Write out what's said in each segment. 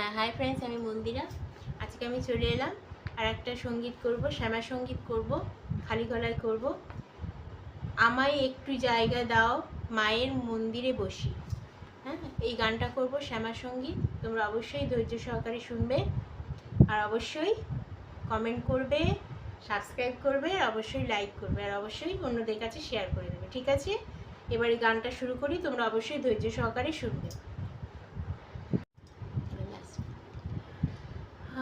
হ্যাঁ hi friends আমি মন্দিরা। আজকে আমি চলে এলাম, আর একটা সংগীত করব, শ্যামা সংগীত করব, খালি গলায় করব। আমায় একটু জায়গা দাও, মায়ের মন্দিরে বসি। হ্যাঁ এই গানটা করব শ্যামা সংগীত, তোমরা অবশ্যই ধৈর্য সহকারে শুনবে, আর অবশ্যই কমেন্ট করবে সাবস্ক্রাইব করবে, আর অবশ্যই লাইক করবে, আর অবশ্যই অন্যদের কাছে শেয়ার করে দেবে, ঠিক আছে? এবার এই গানটা শুরু করি, তোমরা অবশ্যই ধৈর্য সহকারে শুনবে।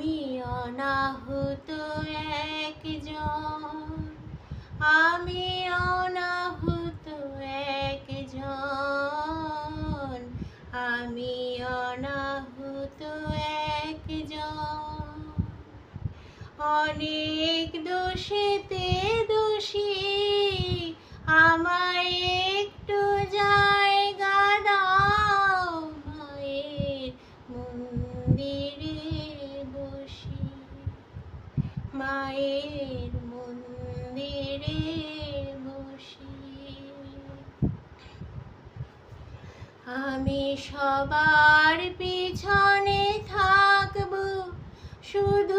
আমি অনাহুত একজন। আমি অনাহুত একজন। আমি অনাহুত একজন। অনেক দোষেতে দোষী আমায় আমি সবার পিছনে থাকব। শুধু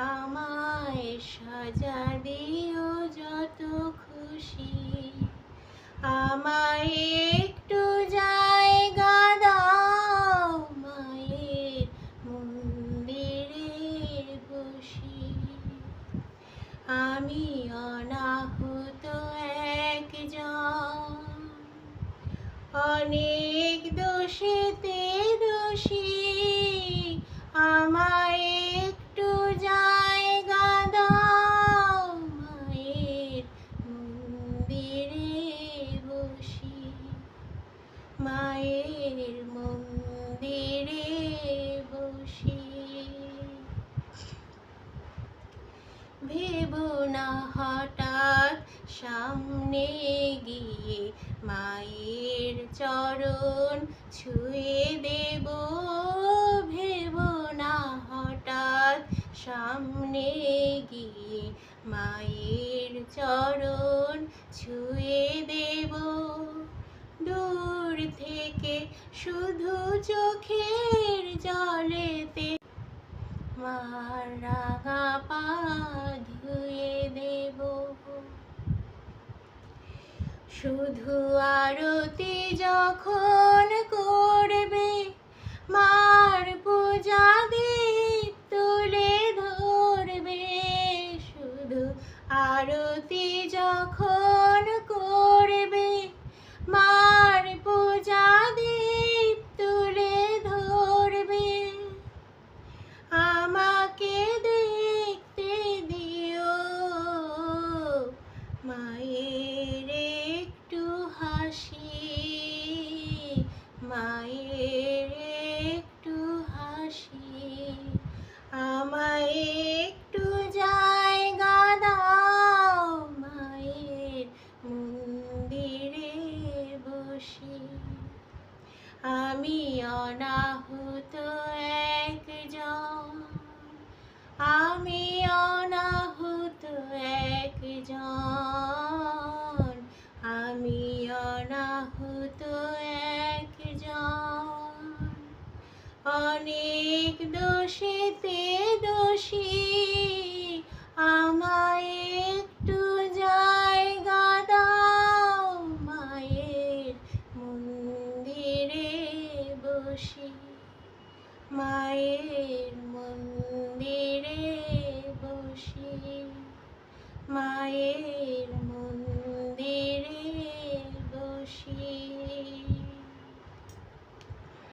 আমায় সাজা দিও যত খুশি। আমায় একটু জায়গা দাও, মায়ের মন্দিরে বসি। আমি অনাহুত একজন। অনেক দোষেতে গিয়ে মায়ের চরণ ছুঁয়ে দেব। ভেব না হঠাৎ সামনে গিয়ে মায়ের চরণ ছুঁয়ে দেব। দূর থেকে শুধু চোখের জলেতে মার রাঙা পা ধুয়ে দেব। শুধু আরতি যখন করবে মার পূজা দীপ আমায় একটু জায়গা দাও মায়ের মন্দিরে বসে। আমি অনা অনেক দোষেতে দোষী।